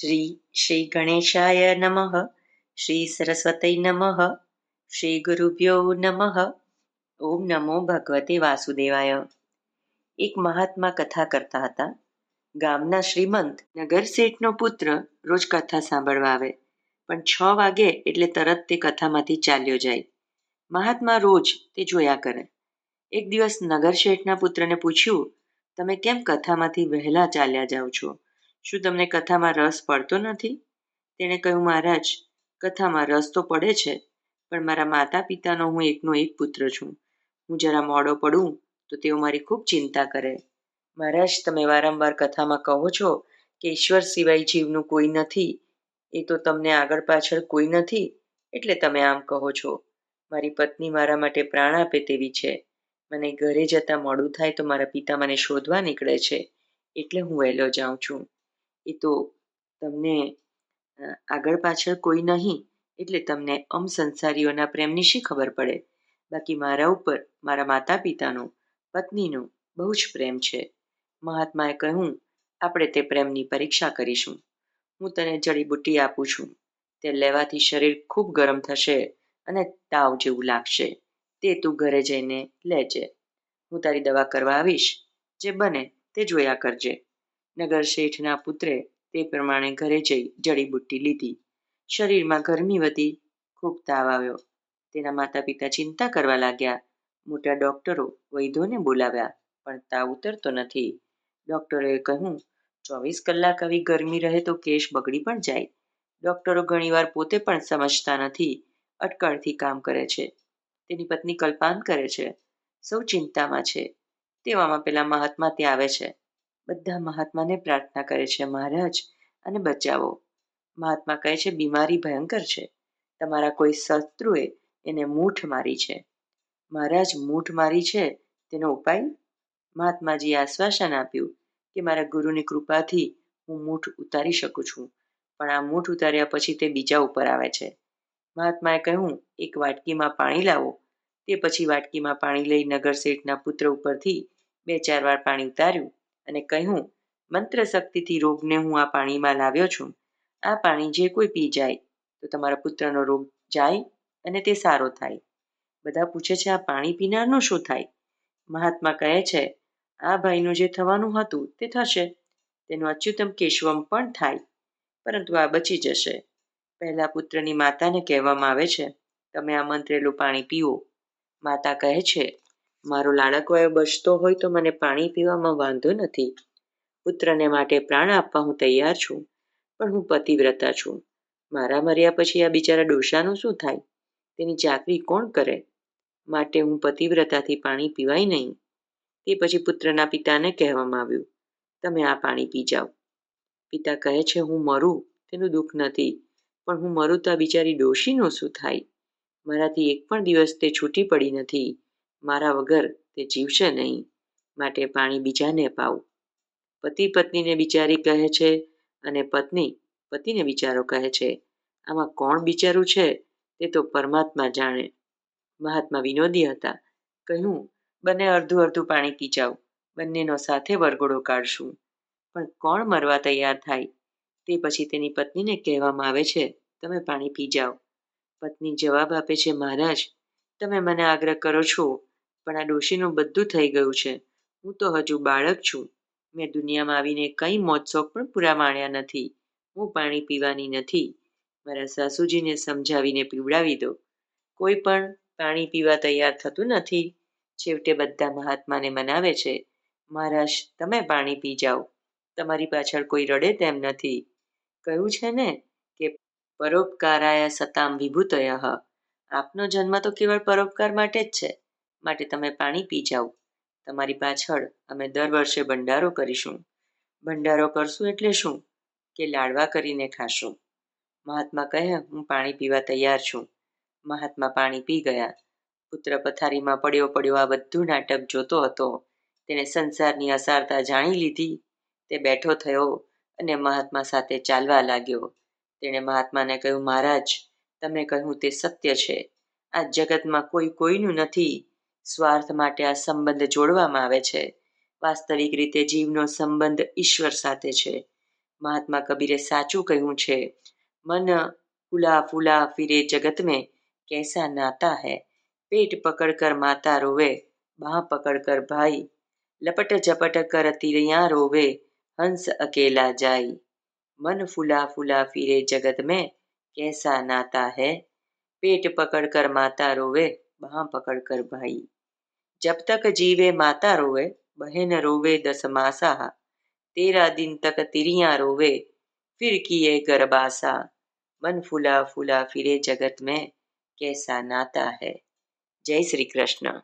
શ્રી શ્રી ગણેશાય નમઃ શ્રી સરસ્વતી નમઃ શ્રી ગુરુભ્યો નમઃ ઓમ નમો ભગવતે વાસુદેવાય એક મહાત્મા કથા કરતા હતા। ગામના શ્રીમંત નગર શેઠનો પુત્ર રોજ કથા સાંભળવા આવે, પણ છ વાગે એટલે તરત તે કથામાંથી ચાલ્યો જાય. મહાત્મા રોજ તે જોયા કરે. એક દિવસ નગર શેઠના પુત્રને પૂછ્યું, તમે કેમ કથામાંથી વહેલા ચાલ્યા જાઓ છો? શું તમને કથામાં રસ પડતો નથી? તેણે કહ્યું, મહારાજ, કથામાં રસ તો પડે છે, પણ મારા માતા પિતાનો હું એકનો એક પુત્ર છું. હું જરા મોડો પડું તો તેઓ મારી ખૂબ ચિંતા કરે. મહારાજ, તમે વારંવાર કથામાં કહો છો કે ઈશ્વર સિવાય જીવનું કોઈ નથી. એ તો તમને આગળ પાછળ કોઈ નથી, એટલે તમે આમ કહો છો. મારી પત્ની મારા માટે પ્રાણ આપે તેવી છે. મને ઘરે જતા મોડું થાય તો મારા પિતા મને શોધવા નીકળે છે, એટલે હું વહેલો જાઉં છું. એ તો તમને આગળ પાછળ કોઈ નહીં, એટલે તમને અમ સંસારીઓના પ્રેમની શી ખબર પડે? બાકી મારા ઉપર, મારા માતા પિતાનો પત્નીનો બહુ જ પ્રેમ છે. મહાત્માએ કહ્યું, આપણે તે પ્રેમની પરીક્ષા કરીશું. હું તને જડીબુટ્ટી આપું છું. તે લેવાથી શરીર ખૂબ ગરમ થશે અને તાવ જેવું લાગશે. તે તું ઘરે જઈને લેજે. હું તારી દવા કરવા આવીશ. જે બને તે જોયા કરજે. નગર શેઠના પુત્રે તે પ્રમાણે ઘરે જઈ જડીબુટ્ટી લીધી. શરીરમાં ગરમી વધી, ખૂબ તાવ આવ્યો. તેના માતા પિતા ચિંતા કરવા લાગ્યા. મોટા ડોક્ટરો વૈદ્યોને બોલાવ્યા, પણ તાવ ઉતરતો નથી. ડોક્ટરોએ કહ્યું, ચોવીસ કલાક આવી ગરમી રહે તો કેશ બગડી પણ જાય. ડોક્ટરો ઘણીવાર પોતે પણ સમજતા નથી, અટકળથી કામ કરે છે. તેની પત્ની કલ્પાન કરે છે. સૌ ચિંતામાં છે. તેવામાં પેલા મહાત્મા ત્યાં આવે છે. બધા મહાત્માને પ્રાર્થના કરે છે, મહારાજ, અને બચાવો. મહાત્મા કહે છે, બીમારી ભયંકર છે. તમારા કોઈ શત્રુએ એને મૂઠ મારી છે. મહારાજ, મૂઠ મારી છે? તેનો ઉપાય? મહાત્માજીએ આશ્વાસન આપ્યું કે, મારા ગુરુની કૃપાથી હું મૂઠ ઉતારી શકું છું, પણ આ મૂઠ ઉતાર્યા પછી તે બીજા ઉપર આવે છે. મહાત્માએ કહ્યું, એક વાટકીમાં પાણી લાવો. તે પછી વાટકીમાં પાણી લઈ નગર શેઠના પુત્ર ઉપરથી બે ચાર વાર પાણી ઉતાર્યું. અને કહ્યું, મંત્ર શક્તિથી રોગને હું આ પાણીમાં લાવ્યો છું. આ પાણી જે કોઈ પી જાય, તો તમારા પુત્રનો રોગ જાય અને તે સારો થાય. બધા પૂછે છે, આ પાણી પીનારનું શું થાય? મહાત્મા કહે છે, આ ભાઈનું જે થવાનું હતું, તે થશે. તેનું અચ્યુતમ કેશવમ પણ થાય. પરંતુ આ બચી જશે. પહેલા પુત્રની માતાને કહેવામાં આવે છે, તમે આ મંત્રેલું પાણી પીવો માતા કહે છે મારો લાડકવાયો બચતો હોય તો મને પાણી પીવામાં વાંધો નથી. પુત્રને માટે પ્રાણ આપવા હું તૈયાર છું, પણ હું પતિવ્રતા છું. મારા મર્યા પછી આ બિચારા ડોશાનું શું થાય? તેની ચાકરી કોણ કરે? માટે હું પતિવ્રતાથી પાણી પીવાય નહીં. તે પછી પુત્રના પિતાને કહેવામાં આવ્યું, તમે આ પાણી પી જાઓ. પિતા કહે છે, હું મરું, તેનું દુઃખ નથી, પણ હું મરું તો આ બિચારી ડોશીનું શું થાય? મારાથી એક પણ દિવસ તે છૂટી પડી નથી. મારા વગર તે જીવશે નહીં, માટે પાણી બીજાને પાવું. પતિ પત્નીને બિચારી કહે છે અને પત્ની પતિને બિચારો કહે છે, આમાં કોણ બિચારું છે તે તો પરમાત્મા જાણે. મહાત્મા વિનોદી હતા, કહ્યું, બંને અડધું અડધું પાણી જાઓ બંનેનો સાથે વરઘોડો કાઢશું. પણ કોણ મરવા તૈયાર થાય? તે પછી તેની પત્નીને કહેવામાં આવે છે, તમે પાણી પી જાઓ પત્ની જવાબ આપે છે, મહારાજ, તમે મને આગ્રહ કરો છો પણ આ ડોશીનું બધું થઈ ગયું છે. હું તો હજુ બાળક છું. મેં દુનિયામાં આવીને કંઈ મોજશોખ પણ પૂરા માણ્યા નથી. હું પાણી પીવાની નથી. મારા સાસુજીને સમજાવીને પીવડાવી દો. કોઈ પણ પાણી પીવા તૈયાર થતું નથી. છેવટે બધા મહાત્માને મનાવે છે, મહારાજ, તમે પાણી પી જાઓ. તમારી પાછળ કોઈ રડે તેમ નથી. કહ્યું છે ને કે, પરોપકારાય સતામ વિભૂતય. આપનો જન્મ તો કેવળ પરોપકાર માટે જ છે. માટે તમે પાણી પી જાઓ. તમારી પાછળ અમે દર વર્ષે ભંડારો કરીશું. ભંડારો કરશું એટલે શું? કે લાડવા કરીને ખાશું. મહાત્મા કહે, હું પાણી પીવા તૈયાર છું. મહાત્મા પાણી પી ગયા. પુત્ર પથારીમાં પડ્યો પડ્યો આ બધું નાટક જોતો હતો. તેણે સંસારની અસારતા જાણી લીધી. તે બેઠો થયો અને મહાત્મા સાથે ચાલવા લાગ્યો. તેણે મહાત્માને કહ્યું, મહારાજ, તમે કહ્યું તે સત્ય છે. આ જગતમાં કોઈ કોઈનું નથી. સ્વાર્થ માટે આ સંબંધ જોડવામાં આવે છે વાસ્તવિક રીતે જીવનો સંબંધ ઈશ્વર સાથે છે મહાત્મા કબીરે સાચું કહ્યું છે મન ફૂલા ફૂલા ફિરે જગત મેં કેસા નાતા હૈ પેટ પકડ કર માતા રોવે બાહ પકડ કર ભાઈ લપટ ઝપટ કર તિરિયા રોવે હંસ અકેલા જાય મન ફૂલા ફૂલા ફિરે જગત મેં કેસા નાતા હૈ પેટ પકડ કર માતા રોવે બાહ પકડ કર ભાઈ जब तक जीवे माता रोवे, बहन रोवे दस मासा तेरा दिन तक तिरिया रोवे, फिर किए गरबासा मन फुला फुला फिरे जगत में, कैसा नाता है। जय श्री कृष्ण।